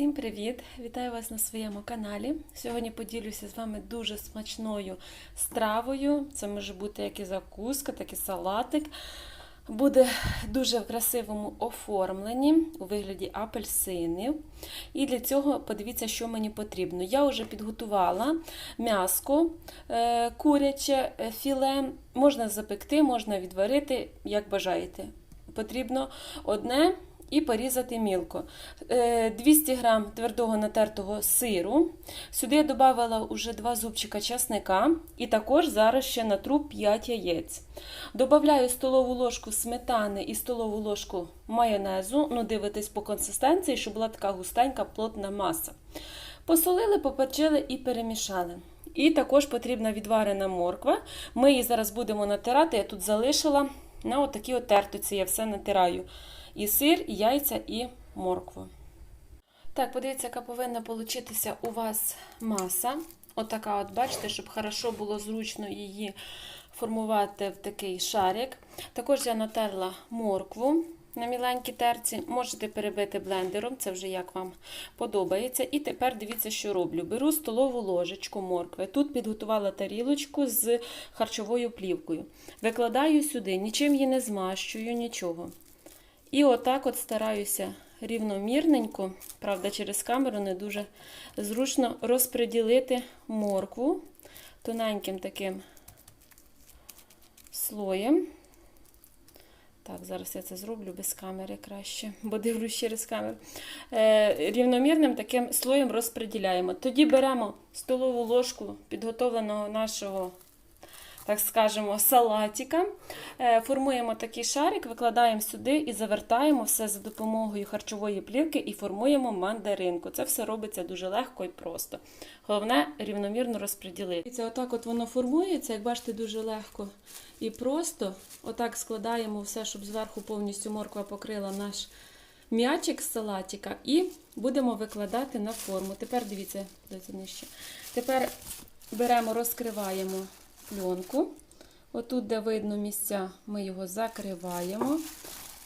Всім привіт! Вітаю вас на своєму каналі. Сьогодні поділюся з вами дуже смачною стравою. Це може бути як і закуска, так і салатик. Буде дуже в красивому оформленні у вигляді апельсинів. І для цього подивіться, що мені потрібно. Я вже підготувала м'яско е, куряче, е, філе. Можна запекти, можна відварити, як бажаєте. Потрібно одне і порізати мілко. Е, 200 г твердого натертого сиру. Сюди я додавала вже 2 зубчика часника і також зараз ще натру 5 яєць. Добавляю столову ложку сметани і столову ложку майонезу. Ну, дивитесь по консистенції, щоб була така густенька плотна маса. Посолили, поперчили і перемішали. І також потрібна відварена морква. Ми її зараз будемо натирати. Я тут залишила на отакій от я все натираю. І сир, і яйця, і моркву. Так, подивіться, яка повинна получитися у вас маса. Отака, от, бачите, щоб хорошо було зручно її формувати в такий шарик. Також я натерла моркву на міленькій терці. Можете перебити блендером, це вже як вам подобається. І тепер дивіться, що роблю. Беру столову ложечку моркви. Тут підготувала тарілочку з харчовою плівкою. Викладаю сюди, нічим її не змащую, нічого. І отак от стараюся рівномірненько, правда, через камеру не дуже зручно розподілити моркву тоненьким таким слоєм. Так, зараз я це зроблю без камери краще, бо дивлюсь через камеру. Е, рівномірним таким слоєм розподіляємо. Тоді беремо столову ложку підготовленого нашого так скажемо, салатика. Е, Формуємо такий шарик, викладаємо сюди і завертаємо все за допомогою харчової плівки і формуємо мандаринку. Це все робиться дуже легко і просто. Головне рівномірно розподілити. Це отак от воно формується, як бачите, дуже легко і просто. Отак складаємо все, щоб зверху повністю морква покрила наш м'ячик з салатика, і будемо викладати на форму. Тепер дивіться, нижче. Тепер беремо, розкриваємо пленку. Отут, де видно місця, ми його закриваємо,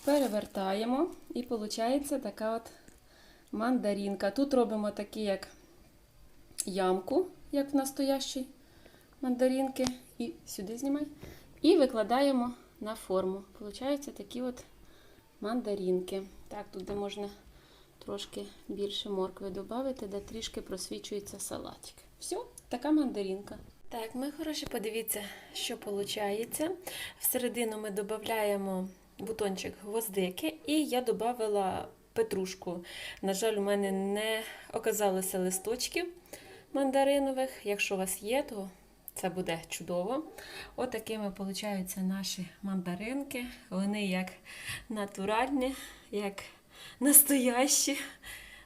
перевертаємо, і виходить така от мандаринка. Тут робимо такі, як ямку, як в настоящій мандаринки. І сюди знімай. І викладаємо на форму. Получаються такі от мандаринки. Так, тут де можна трошки більше моркви додати, де трішки просвічується салатик. Все, така мандаринка. Так, ми хороші, подивіться, що виходить. Всередину ми додаємо бутончик гвоздики, і я додала петрушку. На жаль, у мене не оказалося листочків мандаринових. Якщо у вас є, то це буде чудово. Отакими получаються наші мандаринки. Вони як натуральні, як настоящі.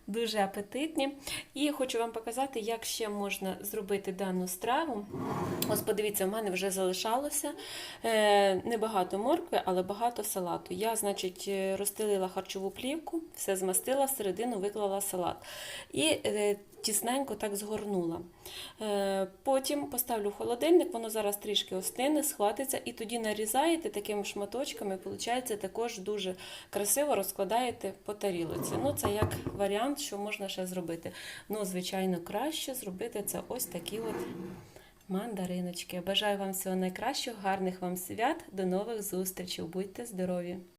Дуже апетитні. І хочу вам показати, як ще можна зробити дану страву. Ось подивіться, в мене вже залишалося е, небагато моркви, але багато салату. Я, значить, е, розстелила харчову плівку, все змастила, всередину виклала салат. І е, тісненько так згорнула. Е, потім поставлю в холодильник, воно зараз трішки остине, схватиться, і тоді нарізаєте такими шматочками, виходить, також дуже красиво розкладаєте по тарілоці. Ну, це як варіант, що можна ще зробити. Ну, звичайно, краще зробити це ось такі от мандариночки. Бажаю вам всього найкращого, гарних вам свят, до нових зустрічей. Будьте здорові!